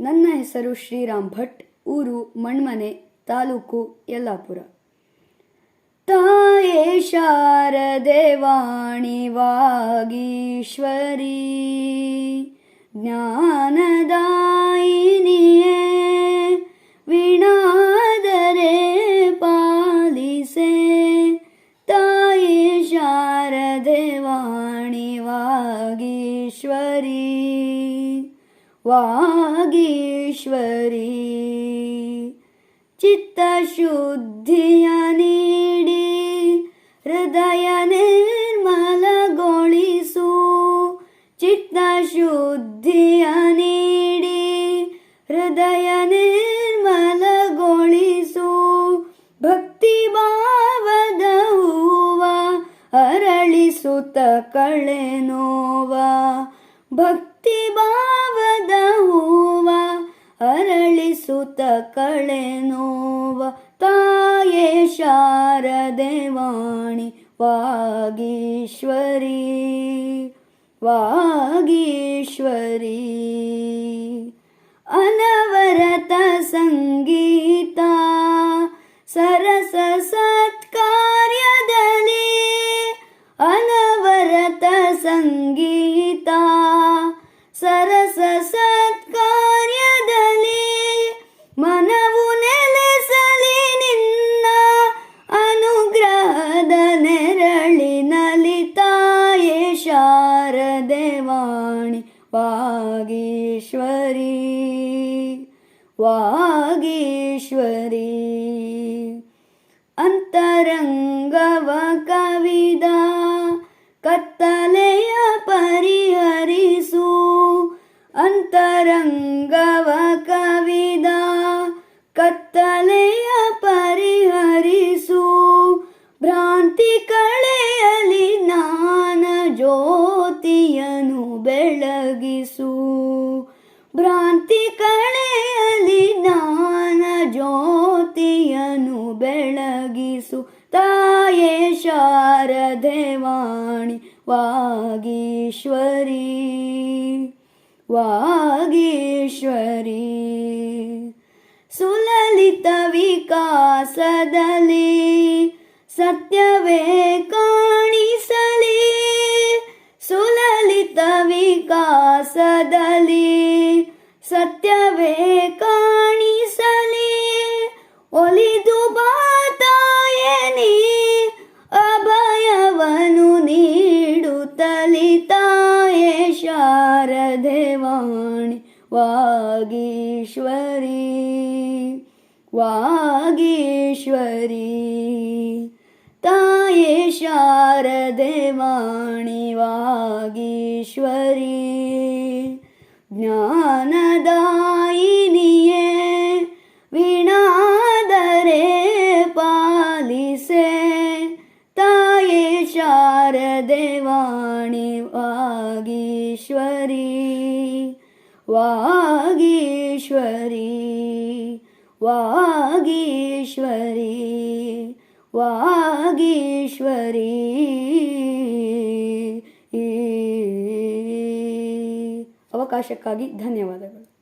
ನನ್ನ ಹೆಸರು ಶ್ರೀರಾಮ್ ಭಟ್ ಊರು ಮಣ್ಮನೆ ತಾಲೂಕು ಯಲ್ಲಾಪುರ. ತಾಯೇ ಶಾರದೇವಾಣಿ ವಾಗೀಶ್ವರಿ ಜ್ಞಾನದಾಯಿನಿಯೇ ವಾಗೀಶ್ವರಿ. ಚಿತ್ತಶುದ್ಧಿಯ ನೀಡಿ ಹೃದಯ ನಿರ್ಮಲಗೊಳಿಸು. ಚಿತ್ತಶುದ್ಧಿಯ ನೀಡಿ ಹೃದಯ ನಿರ್ಮಲಗೊಳಿಸು. ಭಕ್ತಿ ಭಾವದ ಹೂವ ಅರಳಿಸುತ್ತ ಕಳೆ ನೋವ ಭಕ್ತಿ ಭಾವದ ಅರಳಿಸುತ್ತ ಕಳೆ ನೋವ ತಾಯೇ ಶಾರದೆ ವಾಣಿ ವಾಗೀಶ್ವರಿ ವಾಗೀಶ್ವರಿ. ಅನವರತ ಸಂಗೀತ, ಸರಸ ಸತ್ಕಾರ್ಯದಲ್ಲಿ ಅನವರತ ಸಂಗೀತ, ಸರಸ ವಾಗೀಶ್ವರಿ ವಾಗೀಶ್ವರಿ. ಅಂತರಂಗವ ಕವಿದ ಕತ್ತಲೆಯ ಪರಿಹರಿಸು. ಅಂತರಂಗವ ಕವಿದ ಕತ್ತಲೆಯ ಪರಿಹರಿಸು. ಭ್ರಾಂತಿ ಬೆಳಗಿಸು. ಭ್ರಾಂತಿ ಕಳೆಯಲಿ ಜ್ಞಾನ ಜ್ಯೋತಿಯನು ಬೆಳಗಿಸು. ತಾಯೇ ಶಾರದೇವಾಣಿ ವಾಗೀಶ್ವರಿ ವಾಗೀಶ್ವರಿ. ಸುಲಲಿತ ವಿಕಾಸದಲ್ಲಿ ಸತ್ಯವೇ ವಿಕಾಸದಲ್ಲಿ ಸತ್ಯವೇ ಕಾಣಿಸಲಿ ಒಲಿದು ಬಾತಾಯನಿ ಅಭಯವನು ನೀಡುತ್ತಲಿ ತಾಯೇ ಶಾರದೆ ವಾಣಿ ವಾಗೀಶ್ವರಿ ವಾಗೀಶ್ವರಿ ತಾಯೇ देवाणी वागीश्वरी। ज्ञानदायिनिये वीणादरे पालिसे ता एवाणी वागीश्वरी। वागीश्वरी वागीश्वरी। ವಾಗೀಶ್ವರಿ. ಅವಕಾಶಕ್ಕಾಗಿ ಧನ್ಯವಾದಗಳು.